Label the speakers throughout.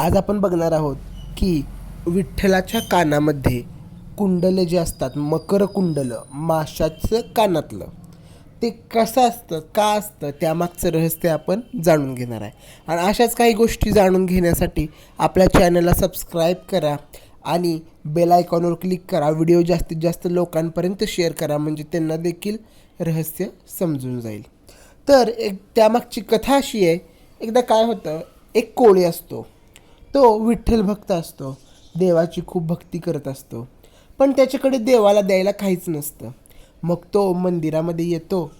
Speaker 1: आज आपण बघणार आहोत की विठ्ठलाच्या कानामध्ये कुंडलं जे असतात मकर कुंडलं माशाचं कानातलं ते कसं असतं का असतं त्यामागचं रहस्य आपण जाणून घेणार आहे. आणि अशाच काही गोष्टी जाणून घेण्यासाठी आपल्या चॅनलला सबस्क्राईब करा आणि बेल आयकॉनवर क्लिक करा. व्हिडिओ जास्तीत जास्त लोकांपर्यंत शेअर करा म्हणजे त्यांना देखील रहस्य समजून जाईल. तर एक त्यामागची कथा अशी आहे एकदा काय होतं एक कोळी असतो. तो विठ्ठल भक्त असतो. देवाची खूप भक्ती करत असतो. पण त्याच्याकडे देवाला द्यायला काहीच नसतं. मग तो मंदिरामध्ये येतो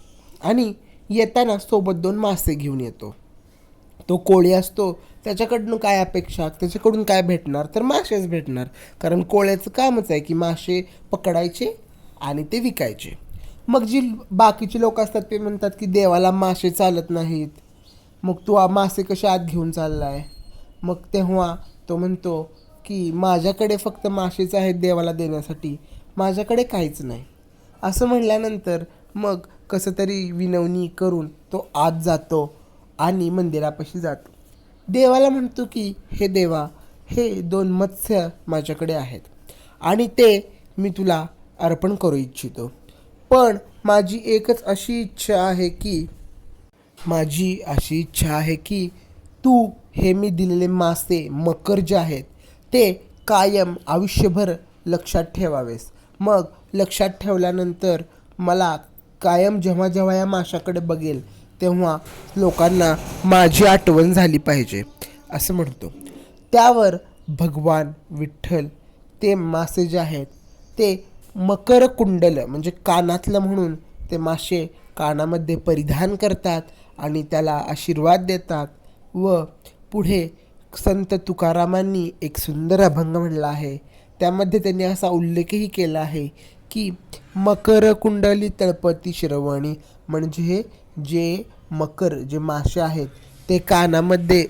Speaker 1: आणि येताना सोबत दोन मासे घेऊन येतो. तो कोळी असतो. त्याच्याकडनं काय अपेक्षा? त्याच्याकडून काय भेटणार? तर मासेच भेटणार. कारण कोळ्याचं कामच आहे की मासे पकडायचे आणि ते विकायचे. मग जी बाकीचे लोक असतात ते म्हणतात की देवाला मासे चालत नाहीत. मग तू मासे कसे आत घेऊन चालला आहे मग तेव्हा तो म्हणतो की माझ्याकडे फक्त मासेच आहेत देवाला देण्यासाठी. माझ्याकडे काहीच नाही. असं म्हणल्यानंतर मग कसं तरी विनवणी करून तो आत जातो आणि मंदिरापाशी जातो. देवाला म्हणतो की हे देवा हे दोन मत्स्य माझ्याकडे आहेत आणि ते मी तुला अर्पण करू इच्छितो. पण माझी एकच अशी इच्छा आहे की माझी अशी इच्छा आहे की तू हे मी दिलेले मासे मकर जे आहेत ते कायम आयुष्यभर लक्षात ठेवावेस. मग लक्षात ठेवल्यानंतर मला कायम जेव्हा जेव्हा या माशाकडे बघेल तेव्हा लोकांना माझी आठवण झाली पाहिजे असं म्हणतो. त्यावर भगवान विठ्ठल ते मासे जे आहेत ते मकर कुंडल म्हणजे कानातलं म्हणून ते मासे कानामध्ये परिधान करतात आणि त्याला आशीर्वाद देतात व पुढे संत तुकारामांनी एक सुंदर अभंग म्हणला आहे. त्यामध्ये त्यांनी असा उल्लेखही केला आहे की मकर कुंडली तळपती श्रवणी. म्हणजे हे जे मकर जे मासे आहेत ते कानामध्ये